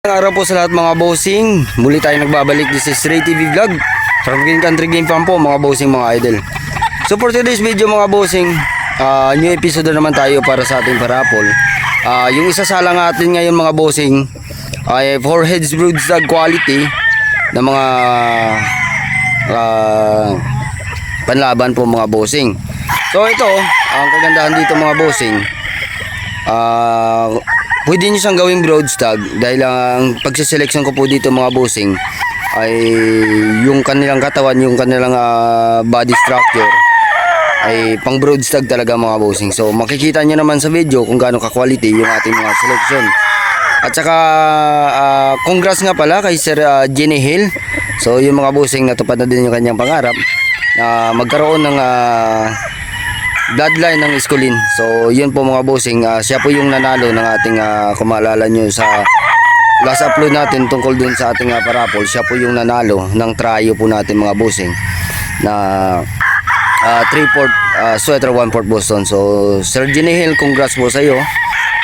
Araw po sa lahat mga bossing. Muli tayo nagbabalik. This is Ray TV Vlog. Green Country Game Farm po mga bossing mga idol. So for today's video mga bossing, ah, new episode na naman tayo para sa ating parapol. Ah, yung isasala natin ngayon mga bossing ay for heads brood quality na mga ah, panlaban po mga bossing. So ito, ang kagandahan dito mga bossing, Ah, pwede nyo siyang gawing broadstag dahil ang pagsiselection ko po dito mga bossing ay yung kanilang katawan, yung kanilang ah, body structure ay pang broadstag talaga mga bossing. So makikita nyo naman sa video kung gaano ka-quality yung ating mga selection. At saka ah, congrats nga pala kay Sir ah, Jenny Hill. So yung mga bossing natupad na din yung kanyang pangarap na magkaroon ng ah, bloodline ng Iskulin. So, yun po mga bossing, ah, siya po yung nanalo ng ating uh, kung maalala nyo sa last upload natin tungkol dun sa ating uh, parapol. Siya po yung nanalo ng trio po natin mga bossing na uh, 3-port ah, sweater 1-port Boston. So, Sir Jenny Hill, congrats po sa iyo.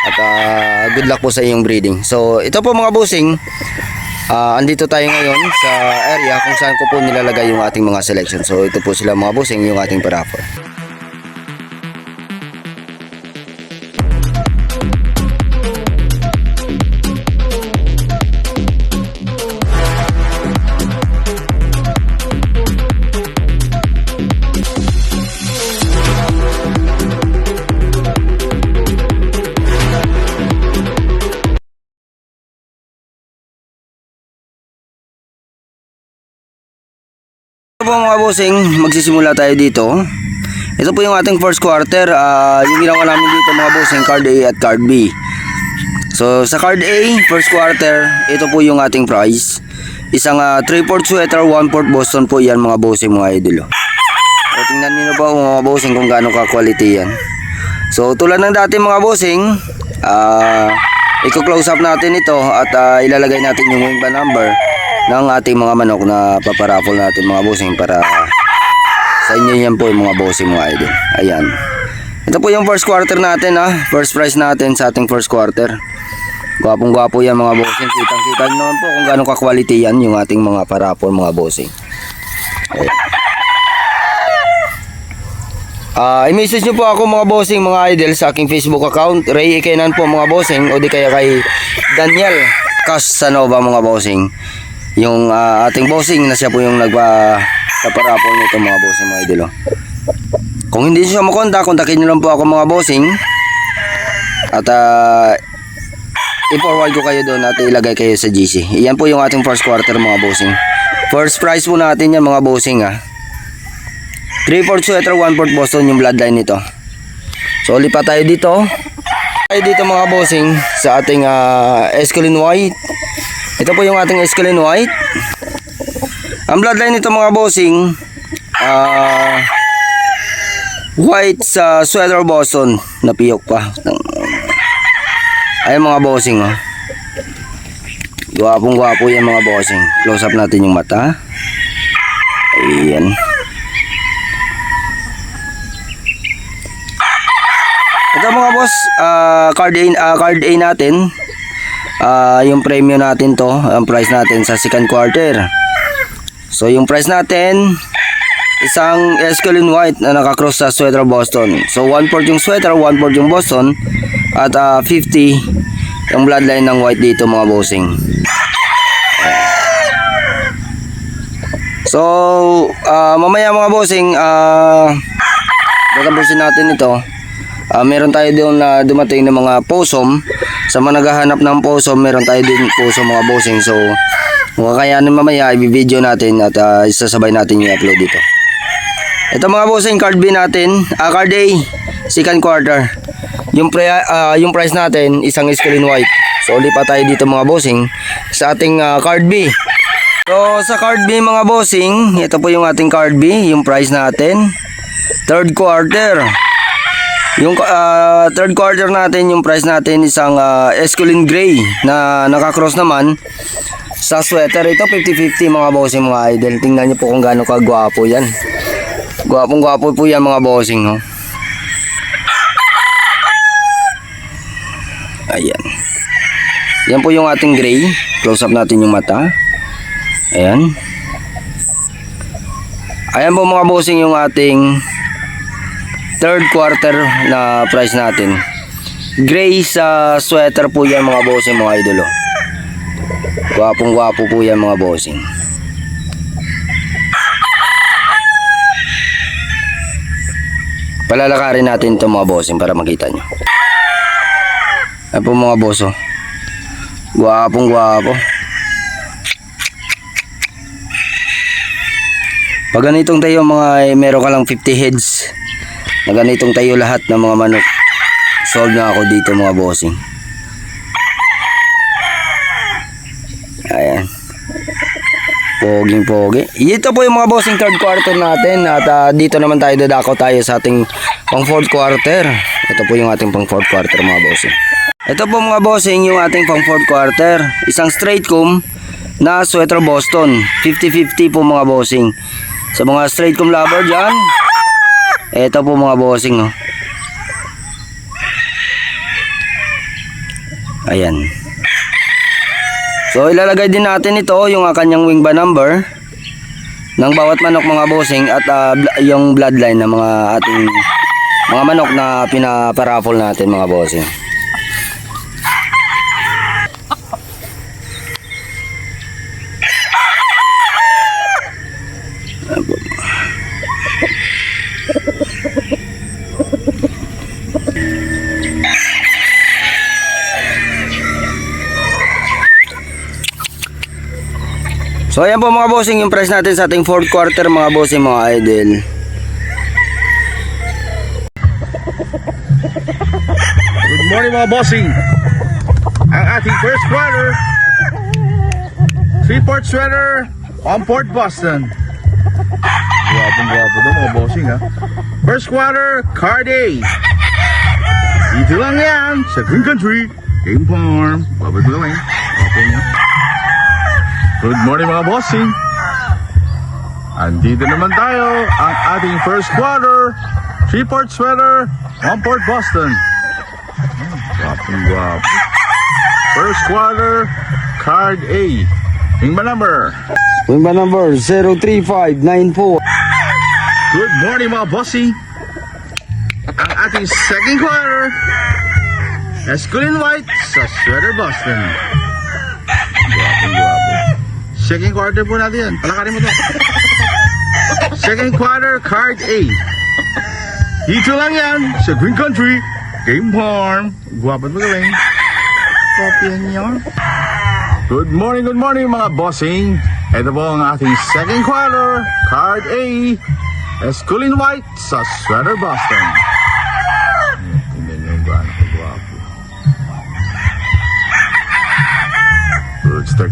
At ah, good luck po sa iyong breeding. So, ito po mga bossing, Ah, andito tayo ngayon sa area kung saan ko po nilalagay yung ating mga selection. So ito po sila mga bossing, yung ating parapol. Po mga bossing, magsisimula tayo dito. Ito po yung ating first quarter. ah, yung ginawa namin dito mga bossing, card A at card B. So sa card A, first quarter, ito po yung ating price. Isang 3-port sweater, 1-port Boston po yan mga bossing mga idol. oh. So tingnan niyo po mga bossing kung gaano ka-quality yan. So tulad ng dati mga bossing, ah i-close up natin ito at ah, ilalagay natin yung wing number ng ating mga manok na paparapol natin mga bossing para sa inyo yan po yung mga bossing mga idol. Ayan. Ito po yung first quarter natin ha. First price natin sa ating first quarter. Gwapong gwapo yan mga bossing. Kitang kita naman po kung gaano ka-quality yan yung ating mga parapol mga bossing. Ayan. Ah, i-message nyo po ako mga bossing, mga idol sa aking Facebook account. Ray Ikenan po mga bossing o di kaya kay Daniel Casanova mga bossing. Yung ah, ating bossing na siya po yung nagpa paparapol nito mga bossing mga idol. oh. Kung hindi siya makontak, kontakin nyo lang po ako mga bossing. At ah, i-forward ko kayo doon at ilagay kayo sa GC. Iyan po yung ating first quarter mga bossing. First prize po natin yan mga bossing ah. 3-port sweater, 1-port Boston yung bloodline nito. So lipat tayo dito. Tayo dito mga bossing sa ating uh, Escalin White. Ito po yung ating Escalin White. Ang bloodline nito mga bossing ah white sa sweater Boston na piyok pa. Ayun mga bossing oh. Gwapong gwapo yan mga bossing. Close up natin yung mata. Ayan. Ito mga boss, ah, card A, ah, card A natin. Ah, yung premium natin to, ang price natin sa second quarter. So yung price natin, isang Escalin White na nakakross sa sweater Boston. So 1 port yung sweater, 1 port yung Boston at ah, 50 yung bloodline ng white dito mga bossing. So, ah, mamaya mga bossing, ah, tatapusin natin ito. Ah, meron tayo doon na dumating ng mga posom. Sa mga naghahanap ng posom, meron tayo din posom mga bossing. So, kung kakayanin mamaya, i-video natin at ah, isasabay natin yung upload dito. Ito mga bossing, card B natin, ah, card A, second quarter. Yung, pre, ah, yung price natin, isang screen white. So, lipat tayo dito mga bossing sa ating ah, card B. So, sa card B mga bossing, ito po yung ating card B, yung price natin. Third quarter. Yung ah, third quarter natin, yung price natin isang uh, Esculin Gray na nakakross naman sa sweater. Ito 50-50 mga bossing mga idol. Tingnan niyo po kung gaano kagwapo yan. Gwapong gwapo po yan mga bossing. No? Ayan. Yan po yung ating gray. close up natin yung mata. Ayan. Ayan po mga bossing yung ating third quarter na price natin. Gray sa sweater po yan mga bossing mga idolo. Gwapong gwapo po yan mga bossing. Palalakarin natin ito mga bossing para makita nyo. Ayan po mga bosso. Gwapong gwapo. Pag ganitong tayo mga eh, meron ka lang 50 heads na ganitong tayo lahat ng mga manok. Solve na ako dito mga bossing. Ayan. Poging pogi. Ito po yung mga bossing third quarter natin at ah, dito naman tayo dadako tayo sa ating pang fourth quarter. Ito po yung ating pang fourth quarter mga bossing. Ito po mga bossing yung ating pang fourth quarter. Isang straight comb na sweater Boston. 50-50 po mga bossing. Sa mga straight comb lover dyan. Ito po mga bossing. Oh. Ayan. So ilalagay din natin ito yung ah, kanyang wing bar number ng bawat manok mga bossing at bl- yung bloodline ng mga ating mga manok na pinaparaffle natin mga bossing. So ayan po mga bossing yung price natin sa ating fourth quarter mga bossing mga idol. Good morning mga bossing. Ang ating first quarter, three-port sweater, on-port Boston. Gwapong gwapo daw mga bossing ha. First quarter, card A. Dito lang yan sa Green Country, Game Farm. Babay ko lang. Gwapo niya. Good morning mga bossing. Andito naman tayo ang ating first quarter, three-port sweater, one-port Boston. Gwapong gwapo. First quarter, card A. Yung ba number? Wing bar number 03594. Good morning mga bossy. Ang ating second quarter, Esculin White sa Sweater Boston. Second quarter po natin yan. Palakarin mo to. Second quarter, card A. Dito lang yan sa Green Country, Game Farm. Gwapo at magaling. Kopya niyo. Good morning, good morning mga bossing. Ito po ang ating second quarter, card A. Esculin White sa Sweater Boston.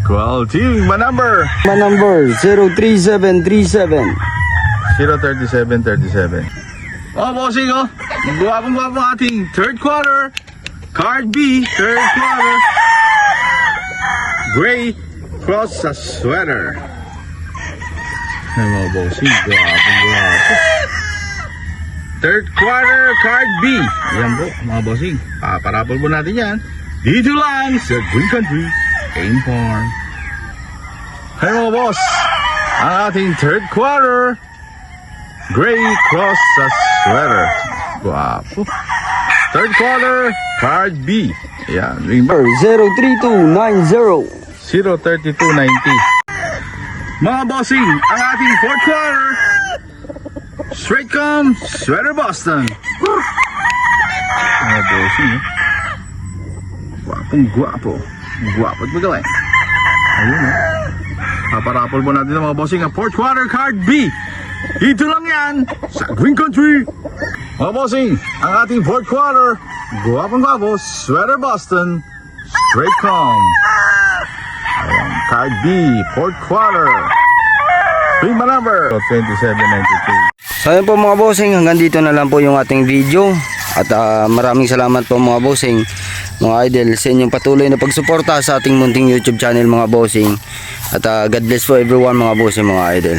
Stock quality. My number, My number 03737. 03737. Oh, bossing, oh. Guwapong guwapo ang ating third quarter. Card B, third quarter. Gray cross sa sweater. Ay, mga bossing, guwapong guwapo. Third quarter, card B. Yan po, mga bossing. Paparapol po natin yan. Dito lang sa Green Country, Game Farm. Hey mga boss, ang ating third quarter, Gray cross sa sweater. Guwapo. Third quarter, card B. Ayan, ring bar 03290. 03290. Mga bossing, ang ating fourth quarter, straight come, sweater Boston. Mga bossing, eh. Guwapong guwapo. Guwapo at magaling. Ayun, eh. Paparapol mo natin ang mga bossing ang fourth quarter card B. Dito lang yan sa Green Country. Mga bossing, ang ating fourth quarter, guwapong guwapo, sweater Boston, straight come. Ayan, card B, fourth quarter. My number. 2792. So ayun po mga bossing, hanggang dito na lang po yung ating video. At ah, maraming salamat po mga bossing, mga idol, sa inyong patuloy na pagsuporta sa ating munting YouTube channel mga bossing. At ah, God bless po everyone mga bossing, mga idol.